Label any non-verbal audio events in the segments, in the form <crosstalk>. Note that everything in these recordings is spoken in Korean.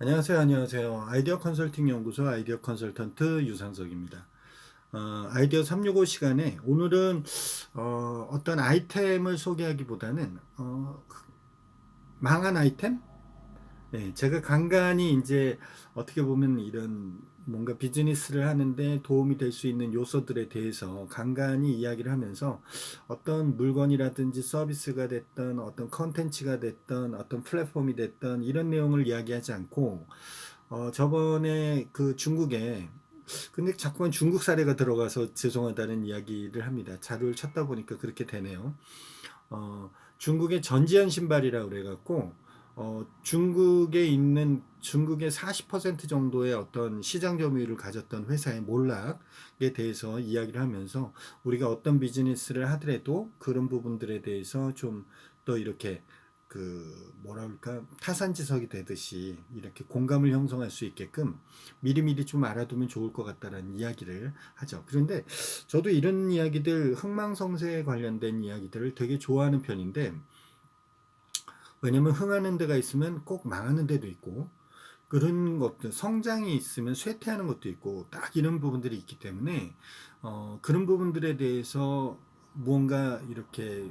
안녕하세요, 안녕하세요. 아이디어 컨설팅 연구소 아이디어 컨설턴트 유상석입니다. 어, 아이디어 365 시간에 오늘은 어, 어떤 아이템을 소개하기보다는 어, 망한 아이템? 네, 제가 간간히 이제 어떻게 보면 이런 뭔가 비즈니스를 하는데 도움이 될 수 있는 요소들에 대해서 간간히 이야기를 하면서 어떤 물건이라든지 서비스가 됐던 어떤 컨텐츠가 됐던 어떤 플랫폼이 됐던 이런 내용을 이야기하지 않고 어, 저번에 그 중국에 근데 자꾸만 중국 사례가 들어가서 죄송하다는 이야기를 합니다. 자료를 찾다 보니까 그렇게 되네요. 어, 중국의 전지현 신발이라고 그래갖고 어, 중국에 있는 중국의 40% 정도의 어떤 시장 점유율을 가졌던 회사의 몰락에 대해서 이야기를 하면서 우리가 어떤 비즈니스를 하더라도 그런 부분들에 대해서 좀 더 이렇게 그 뭐라 그럴까 타산지석이 되듯이 이렇게 공감을 형성할 수 있게끔 미리미리 좀 알아두면 좋을 것 같다라는 이야기를 하죠. 그런데 저도 이런 이야기들 흥망성쇠에 관련된 이야기들을 되게 좋아하는 편인데 왜냐면 흥하는 데가 있으면 꼭 망하는 데도 있고 그런 것들 성장이 있으면 쇠퇴하는 것도 있고 딱 이런 부분들이 있기 때문에 어, 그런 부분들에 대해서 무언가 이렇게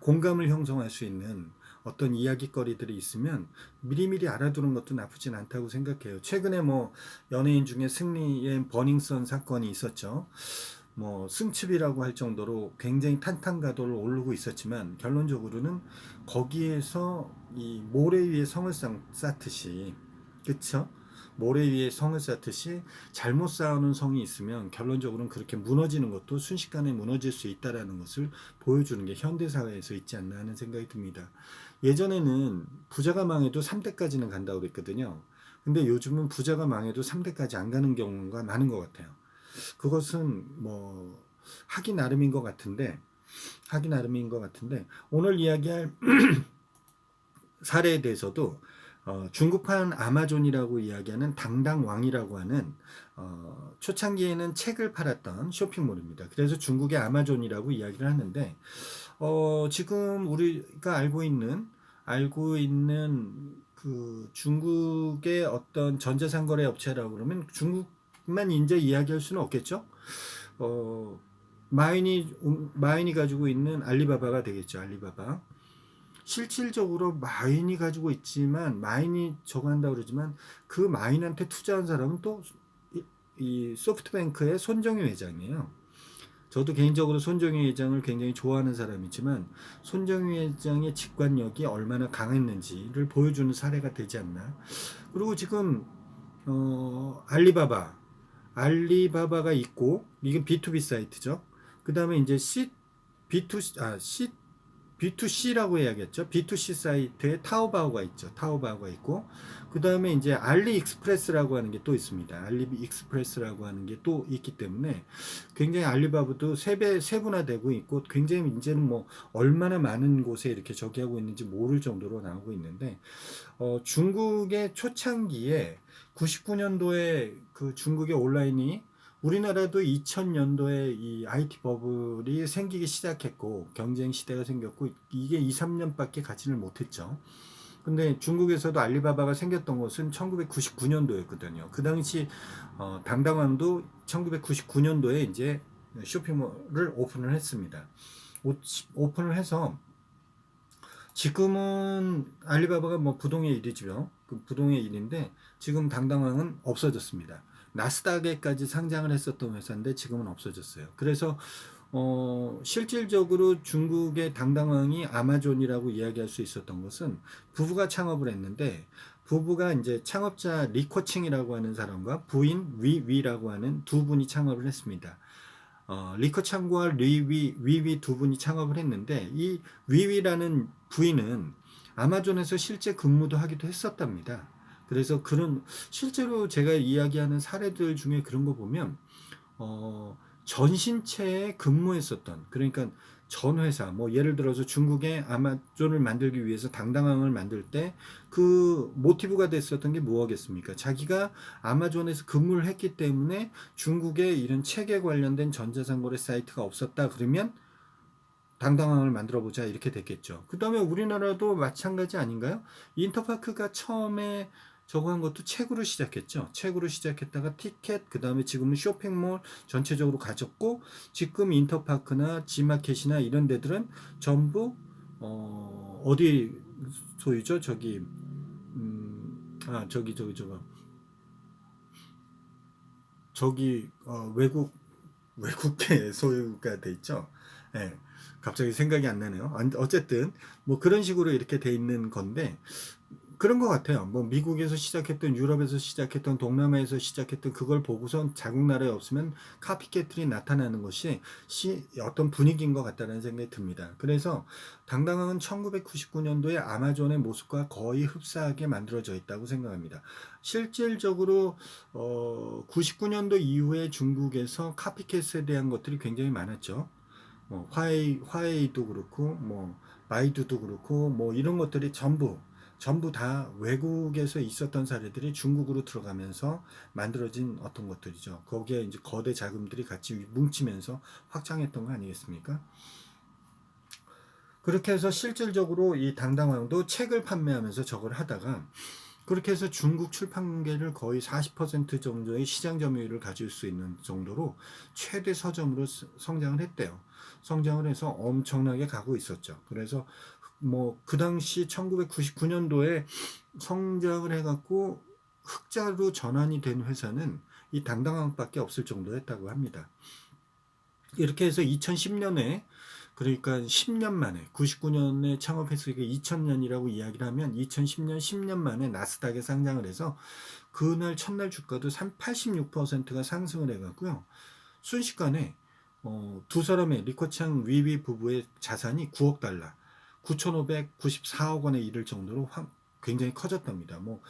공감을 형성할 수 있는 어떤 이야기거리들이 있으면 미리미리 알아두는 것도 나쁘진 않다고 생각해요. 최근에 뭐 연예인 중에 승리의 버닝썬 사건이 있었죠. 뭐 승칩이라고 할 정도로 굉장히 탄탄가도를 오르고 있었지만 결론적으로는 거기에서 이 모래 위에 성을 쌓- 쌓듯이 그쵸? 모래 위에 성을 쌓듯이 잘못 쌓아놓은 성이 있으면 결론적으로는 그렇게 무너지는 것도 순식간에 무너질 수 있다라는 것을 보여주는 게 현대 사회에서 있지 않나 하는 생각이 듭니다. 예전에는 부자가 망해도 3대까지는 간다고 그랬거든요. 근데 요즘은 부자가 망해도 3대까지 안 가는 경우가 많은 것 같아요. 그것은 뭐 하기 나름인 것 같은데 하기 나름인 것 같은데 오늘 이야기할 <clears throat> 사례에 대해서도 어, 중국판 아마존이라고 이야기하는 당당왕이라고 하는 어, 초창기에는 책을 팔았던 쇼핑몰입니다. 그래서 중국의 아마존이라고 이야기를 하는데 어, 지금 우리가 알고 있는 알고 있는 그 중국의 어떤 전자상거래 업체라고 그러면 중국 만 이제 이야기할 수는 없겠죠. 어, 마인이 마인이 가지고 있는 알리바바가 되겠죠. 알리바바. 실질적으로 마인이 가지고 있지만 마인이 저거 한다 그러지만 그 마인한테 투자한 사람은 또 이 소프트뱅크의 손정희 회장이에요. 저도 개인적으로 손정희 회장을 굉장히 좋아하는 사람이지만 손정희 회장의 직관력이 얼마나 강했는지를 보여주는 사례가 되지 않나. 그리고 지금 어, 알리바바 알리바바가 있고 이게 B2B 사이트죠. 그 다음에 이제 C B2 아 C B2C라고 해야겠죠. B2C 사이트에 타오바오가 있죠. 타오바오가 있고 그 다음에 이제 알리익스프레스라고 하는 게 또 있습니다. 알리익스프레스라고 하는 게 또 있기 때문에 굉장히 알리바바도 세배 세분화되고 있고 굉장히 이제는 뭐 얼마나 많은 곳에 이렇게 저기 하고 있는지 모를 정도로 나오고 있는데 어, 중국의 초창기에 99년도에 그 중국의 온라인이 우리나라도 2000년도에 이 IT 버블이 생기기 시작했고 경쟁 시대가 생겼고 이게 2, 3년밖에 가지를 못했죠. 근데 중국에서도 알리바바가 생겼던 것은 1999년도였거든요. 그 당시 어, 당당함도 1999년도에 이제 쇼핑몰을 오픈을 했습니다. 오, 오픈을 해서 지금은 알리바바가 뭐 부동의 일이죠. 그 부동의 일인데 지금 당당함은 없어졌습니다. 나스닥에까지 상장을 했었던 회사인데 지금은 없어졌어요. 그래서 어, 실질적으로 중국의 당당왕이 아마존이라고 이야기할 수 있었던 것은 부부가 창업을 했는데 부부가 이제 창업자 리코칭이라고 하는 사람과 부인 위위라고 하는 두 분이 창업을 했습니다. 어, 리코창과 리위 위위 두 분이 창업을 했는데 이 위위라는 부인은 아마존에서 실제 근무도 하기도 했었답니다. 그래서 그런 실제로 제가 이야기하는 사례들 중에 그런 거 보면 어, 전신체에 근무했었던 그러니까 전 회사 뭐 예를 들어서 중국의 아마존을 만들기 위해서 당당함을 만들 때 그 모티브가 됐었던 게 뭐겠습니까? 자기가 아마존에서 근무를 했기 때문에 중국에 이런 책에 관련된 전자상거래 사이트가 없었다 그러면 당당함을 만들어 보자 이렇게 됐겠죠. 그 다음에 우리나라도 마찬가지 아닌가요? 인터파크가 처음에 저거 한 것도 책으로 시작했죠. 책으로 시작했다가 티켓, 그 다음에 지금은 쇼핑몰 전체적으로 가졌고, 지금 인터파크나 지마켓이나 이런 데들은 전부, 어, 어디 소유죠? 저기, 음, 아, 저기, 저기, 저거. 저기, 어, 외국, <laughs> 외국계 소유가 돼 있죠. 예. 갑자기 생각이 안 나네요. 안- 어쨌든, 뭐 그런 식으로 이렇게 돼 있는 건데, 그런 것 같아요. 뭐 미국에서 시작했던 유럽에서 시작했던 동남아에서 시작했던 그걸 보고선 자국 나라에 없으면 카피캣들이 나타나는 것이 시, 어떤 분위기인 것 같다는 생각이 듭니다. 그래서 당당함은 1999년도에 아마존의 모습과 거의 흡사하게 만들어져 있다고 생각합니다. 실질적으로 어, 99년도 이후에 중국에서 카피캣에 대한 것들이 굉장히 많았죠. 뭐 화웨이 화웨이도 그렇고 뭐 바이두도 그렇고 뭐 이런 것들이 전부 전부 다 외국에서 있었던 사례들이 중국으로 들어가면서 만들어진 어떤 것들이죠. 거기에 이제 거대 자금들이 같이 뭉치면서 확장했던 거 아니겠습니까? 그렇게 해서 실질적으로 이 당당왕도 책을 판매하면서 저걸 하다가 그렇게 해서 중국 출판계를 거의 40% 정도의 시장 점유율을 가질 수 있는 정도로 최대 서점으로 스- 성장을 했대요. 성장을 해서 엄청나게 가고 있었죠. 그래서 뭐 그 당시 1999년도에 성장을 해갖고 흑자로 전환이 된 회사는 이 당당왕밖에 없을 정도였다고 합니다. 이렇게 해서 2010년에 그러니까 10년 만에 99년에 창업했으니까 2000년이라고 이야기를 하면 2010년 10년 만에 나스닥에 상장을 해서 그날 첫날 주가도 86%가 상승을 해갖고요. 순식간에 어, 두 사람의 리커창 위위 부부의 자산이 9억 달러, 9,594억 원에 이를 정도로 확 굉장히 커졌답니다. 뭐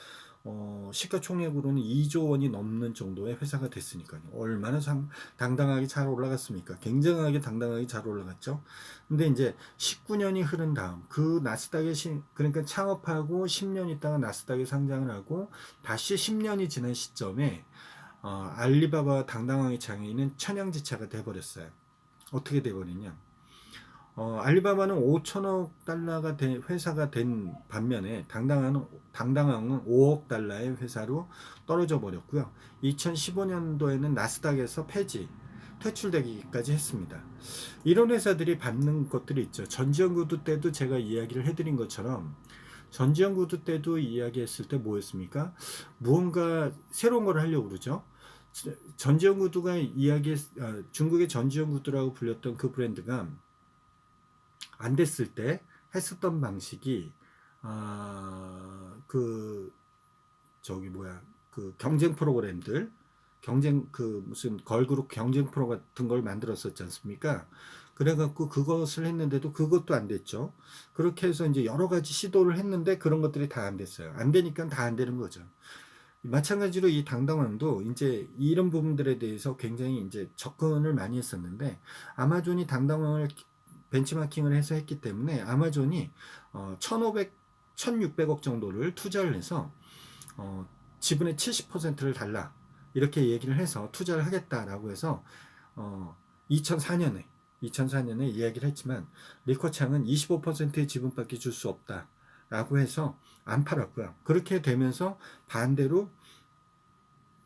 어, 시가총액으로는 2조 원이 넘는 정도의 회사가 됐으니까요. 얼마나 상, 당당하게 잘 올라갔습니까? 굉장하게 당당하게 잘 올라갔죠. 근데 이제 19년이 흐른 다음 그 나스닥에 시, 그러니까 창업하고 10년 있다가 나스닥에 상장을 하고 다시 10년이 지난 시점에 어, 알리바바 당당하게 장애인은 천양지차가 돼버렸어요. 어떻게 돼버리냐? 어, 알리바바는 5천억 달러가 된 회사가 된 반면에 당당한 당당항은 5억 달러의 회사로 떨어져 버렸고요. 2015년도에는 나스닥에서 폐지, 퇴출되기까지 했습니다. 이런 회사들이 받는 것들이 있죠. 전지현 구두 때도 제가 이야기를 해드린 것처럼 전지현 구두 때도 이야기했을 때 뭐였습니까? 무언가 새로운 걸 하려고 그러죠. 전지현 구두가 이야기 아, 중국의 전지현 구두라고 불렸던 그 브랜드가 안 됐을 때 했었던 방식이 아그 저기 뭐야 그 경쟁 프로그램들 경쟁 그 무슨 걸그룹 경쟁 프로 같은 걸 만들었었지 않습니까? 그래갖고 그것을 했는데도 그것도 안 됐죠. 그렇게 해서 이제 여러 가지 시도를 했는데 그런 것들이 다 안 됐어요. 안 되니까 다 안 되는 거죠. 마찬가지로 이 당당왕도 이제 이런 부분들에 대해서 굉장히 이제 접근을 많이 했었는데 아마존이 당당왕을 벤치마킹을 해서 했기 때문에 아마존이 어, 1,500, 1,600억 정도를 투자를 해서 어, 지분의 70%를 달라 이렇게 얘기를 해서 투자를 하겠다라고 해서 어, 2004년에 2004년에 이야기를 했지만 리커창은 25%의 지분밖에 줄 수 없다라고 해서 안 팔았고요. 그렇게 되면서 반대로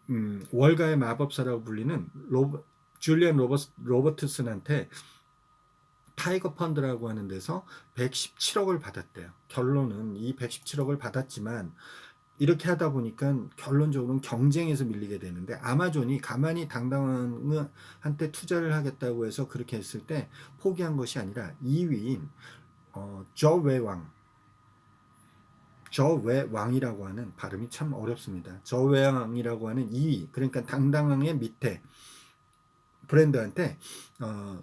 음, 월가의 마법사라고 불리는 로버, 줄리안 로버스, 로버트슨한테 타이거 펀드라고 하는 데서 117억을 받았대요. 결론은 이 117억을 받았지만 이렇게 하다 보니까 결론적으로는 경쟁에서 밀리게 되는데 아마존이 가만히 당당한테 투자를 하겠다고 해서 그렇게 했을 때 포기한 것이 아니라 2위인 어, 저웨왕 저웨왕이라고 하는 발음이 참 어렵습니다. 저웨왕이라고 하는 2위 그러니까 당당왕의 밑에 브랜드한테 어,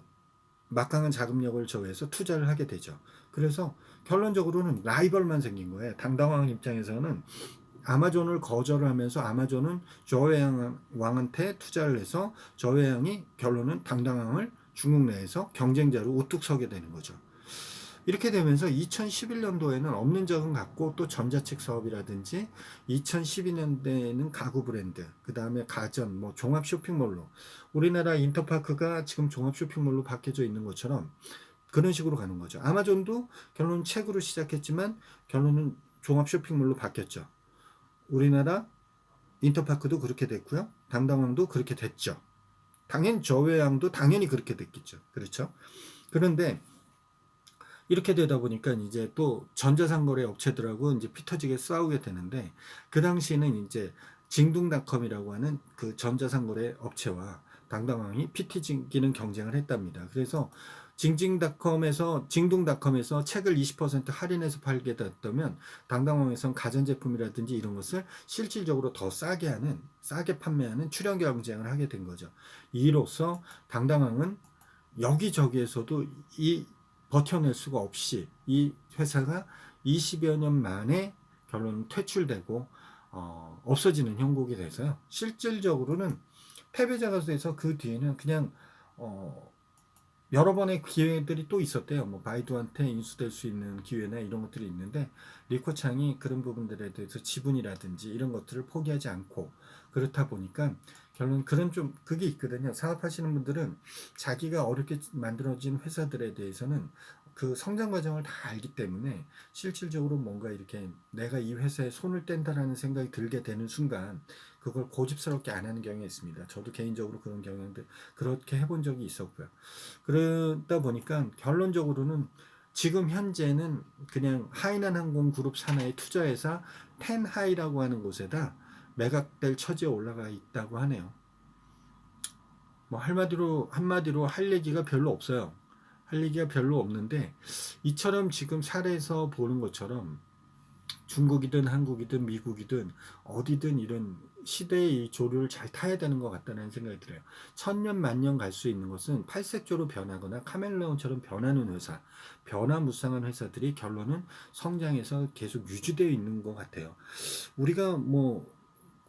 막강한 자금력을 저해서 투자를 하게 되죠. 그래서 결론적으로는 라이벌만 생긴 거예요. 당당왕 입장에서는 아마존을 거절을 하면서 아마존은 저회양 왕한테 투자를 해서 저회양이 결론은 당당왕을 중국 내에서 경쟁자로 우뚝 서게 되는 거죠. 이렇게 되면서 2011년도에는 없는 적은 같고 또 전자책 사업이라든지 2012년대에는 가구 브랜드, 그 다음에 가전, 뭐 종합 쇼핑몰로 우리나라 인터파크가 지금 종합 쇼핑몰로 바뀌어져 있는 것처럼 그런 식으로 가는 거죠. 아마존도 결론은 책으로 시작했지만 결론은 종합 쇼핑몰로 바뀌었죠. 우리나라 인터파크도 그렇게 됐고요. 당당항도 그렇게 됐죠. 당연히 저외항도 당연히 그렇게 됐겠죠. 그렇죠? 그런데 이렇게 되다 보니까 이제 또 전자상거래 업체들하고 이제 피터지게 싸우게 되는데 그 당시에는 이제 징둥닷컴이라고 하는 그 전자상거래 업체와 당당항이 피터지기는 경쟁을 했답니다. 그래서 징징닷컴에서 징둥닷컴에서 책을 20% 할인해서 팔게 됐다면 당당항에선 가전제품이라든지 이런 것을 실질적으로 더 싸게 하는 싸게 판매하는 출연 경쟁을 하게 된 거죠. 이로써 당당항은 여기저기에서도 이 버텨낼 수가 없이 이 회사가 20여 년 만에 결론 퇴출되고 어, 없어지는 형국이 돼서요. 실질적으로는 패배자가 돼서 그 뒤에는 그냥 어, 여러 번의 기회들이 또 있었대요. 뭐 바이두한테 인수될 수 있는 기회나 이런 것들이 있는데 리코창이 그런 부분들에 대해서 지분이라든지 이런 것들을 포기하지 않고 그렇다 보니까 결론 그런 좀 그게 있거든요. 사업하시는 분들은 자기가 어렵게 만들어진 회사들에 대해서는 그 성장 과정을 다 알기 때문에 실질적으로 뭔가 이렇게 내가 이 회사에 손을 뗀다라는 생각이 들게 되는 순간 그걸 고집스럽게 안 하는 경향이 있습니다. 저도 개인적으로 그런 경향들 그렇게 해본 적이 있었고요. 그러다 보니까 결론적으로는 지금 현재는 그냥 하이난 항공 그룹 산하의 투자회사 텐하이라고 하는 곳에다 매각될 처지에 올라가 있다고 하네요. 뭐 한마디로 한마디로 할 얘기가 별로 없어요. 할 얘기가 별로 없는데 이처럼 지금 사례에서 보는 것처럼 중국이든 한국이든 미국이든 어디든 이런 시대의 이 조류를 잘 타야 되는 것 같다는 생각이 들어요. 천년 만년 갈 수 있는 것은 팔색조로 변하거나 카멜레온처럼 변하는 회사, 변화무쌍한 회사들이 결론은 성장해서 계속 유지되어 있는 것 같아요. 우리가 뭐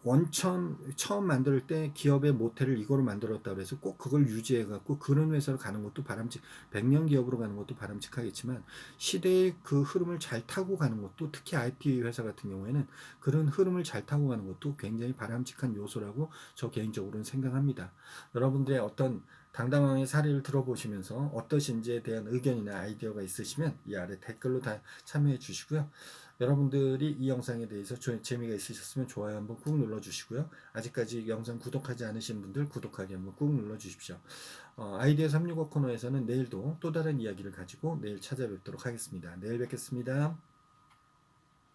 원천 처음 만들 때 기업의 모태를 이거로 만들었다 그래서 꼭 그걸 유지해 갖고 그런 회사로 가는 것도 바람직 100년 기업으로 가는 것도 바람직하겠지만 시대의 그 흐름을 잘 타고 가는 것도 특히 IT 회사 같은 경우에는 그런 흐름을 잘 타고 가는 것도 굉장히 바람직한 요소라고 저 개인적으로는 생각합니다. 여러분들의 어떤 당당왕의 사례를 들어보시면서 어떠신지에 대한 의견이나 아이디어가 있으시면 이 아래 댓글로 다 참여해 주시고요. 여러분들이 이 영상에 대해서 조- 재미가 있으셨으면 좋아요 한번 꾹 눌러주시고요. 아직까지 영상 구독하지 않으신 분들 구독하기 한번 꾹 눌러주십시오. 어, 아이디어 365 코너에서는 내일도 또 다른 이야기를 가지고 내일 찾아뵙도록 하겠습니다. 내일 뵙겠습니다.